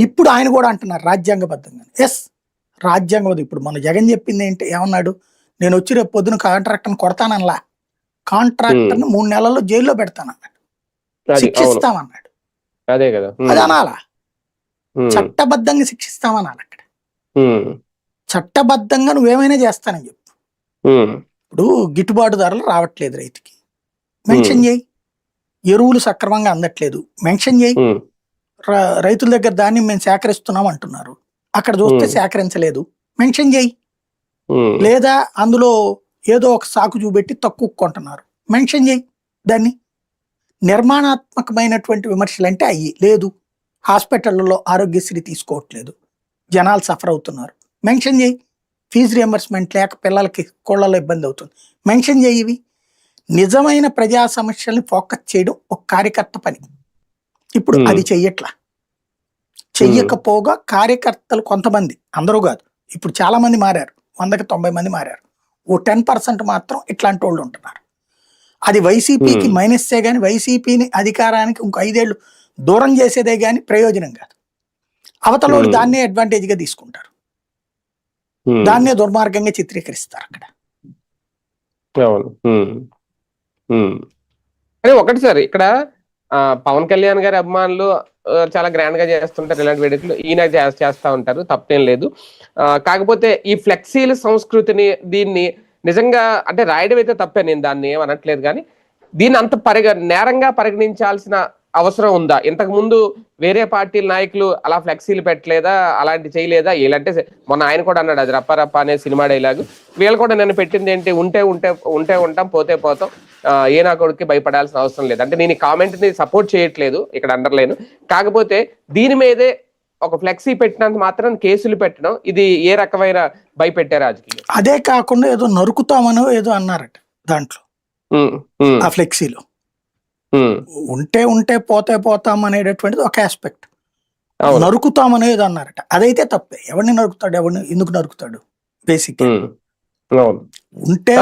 ఇప్పుడు ఆయన కూడా అంటున్నారు రాజ్యాంగబద్ధంగా ఎస్ రాజ్యాంగబద్ధం. ఇప్పుడు మన జగన్ చెప్పింది ఏంటి? ఏమన్నాడు? నేను వచ్చి రేపు పొద్దున కాంట్రాక్టర్ని కొడతానల్లా కాంట్రాక్టర్ని మూడు నెలల్లో జైల్లో పెడతానన్నాడు. శిక్షిస్తామన్నాడు. అదే కదా. అది అనాలా? చట్టబద్ధంగా శిక్షిస్తామనాలి అక్కడ. చట్టబద్ధంగా నువ్వేమైనా చేస్తానని చెప్పు. ఇప్పుడు గిట్టుబాటు ధరలు రావట్లేదు రైతుకి. మెన్షన్ చేయి. ఎరువులు సక్రమంగా అందట్లేదు. మెన్షన్ చేయి. రైతుల దగ్గర ధాన్యం మేము సేకరిస్తున్నాం అంటున్నారు. అక్కడ చూస్తే. సేకరించలేదు. మెన్షన్ చేయి. లేదా అందులో ఏదో ఒక సాకు చూపెట్టి తక్కువ కొంటున్నారు. మెన్షన్ చేయి దాన్ని. నిర్మాణాత్మకమైనటువంటి విమర్శలు అంటే అయ్యి లేదు. హాస్పిటల్లో ఆరోగ్యశ్రీ తీసుకోవట్లేదు. జనాలు సఫర్ అవుతున్నారు. మెన్షన్ చేయి. ఫీజు రియంబర్స్మెంట్ లేక పిల్లలకి కోళ్ళలో ఇబ్బంది అవుతుంది. మెన్షన్ చేయి ఇవి. నిజమైన ప్రజా సమస్యల్ని ఫోకస్ చేయడం ఒక కార్యకర్త పని. ఇప్పుడు. అది చెయ్యట్లా. చెయ్యకపోగా కార్యకర్తలు కొంతమంది అందరూ కాదు. ఇప్పుడు చాలా మంది మారారు. వందకి తొంభై మంది మారారు. ఓ టెన్ పర్సెంట్ మాత్రం ఇట్లాంటి వాళ్ళు ఉంటున్నారు. అది వైసీపీకి. మైనస్సే కానీ వైసీపీని అధికారానికి ఇంకో ఐదేళ్ళు దూరం చేసేదే కానీ ప్రయోజనం కాదు. అవతల వాళ్ళు Hmm. దాన్నే అడ్వాంటేజ్గా తీసుకుంటారు. దాన్నే దుర్మార్గంగా చిత్రీకరిస్తారు అక్కడ. అవును. ఒకటి సార్ ఇక్కడ పవన్ కళ్యాణ్ గారి అభిమానులు చాలా గ్రాండ్గా చేస్తుంటారు ఇలాంటి వేడుకలు. ఈయన చేస్తా ఉంటారు తప్పేం లేదు. కాకపోతే ఈ ఫ్లెక్సీల సంస్కృతిని దీన్ని నిజంగా అంటే రాయడం అయితే తప్పే నేను దాన్ని ఏం అనట్లేదు కానీ దీన్ని అంత పరిగ నేరంగా పరిగణించాల్సిన అవసరం ఉందా? ఇంతకు ముందు వేరే పార్టీల నాయకులు అలా ఫ్లెక్సీలు పెట్టలేదా? అలాంటి చేయలేదా? వీళ్ళంటే మొన్న ఆయన కూడా అన్నాడు అది రప్ప రప్ప అనే సినిమా డైలాగ్. వీళ్ళు కూడా నేను పెట్టింది ఏంటి? ఉంటే ఉంటే ఉంటే ఉంటాం పోతే పోతాం. ఏ నా కొడుకు భయపడాల్సిన అవసరం లేదు. అంటే నేను ఈ కామెంట్ని సపోర్ట్ చేయట్లేదు ఇక్కడ అండర్లేను. కాకపోతే దీని మీదే ఒక ఫ్లెక్సీ పెట్టినంత మాత్రం కేసులు పెట్టడం ఇది ఏ రకమైన భయపెట్టే రాజకీయం? అదే కాకుండా ఏదో నరుకుతామనో ఏదో అన్నారట దాంట్లో. ఆ ఫ్లెక్సీలో. ఉంటే ఉంటే పోతే పోతాం అనేటటువంటిది ఒక ఆస్పెక్ట్ నరుకుతాం అనేది అన్నారట. అదైతే తప్పే. ఎవరిని నరుకుతాడు? ఎవరిని ఎందుకు నరుకుతాడు? బేసిక్ ఉంటే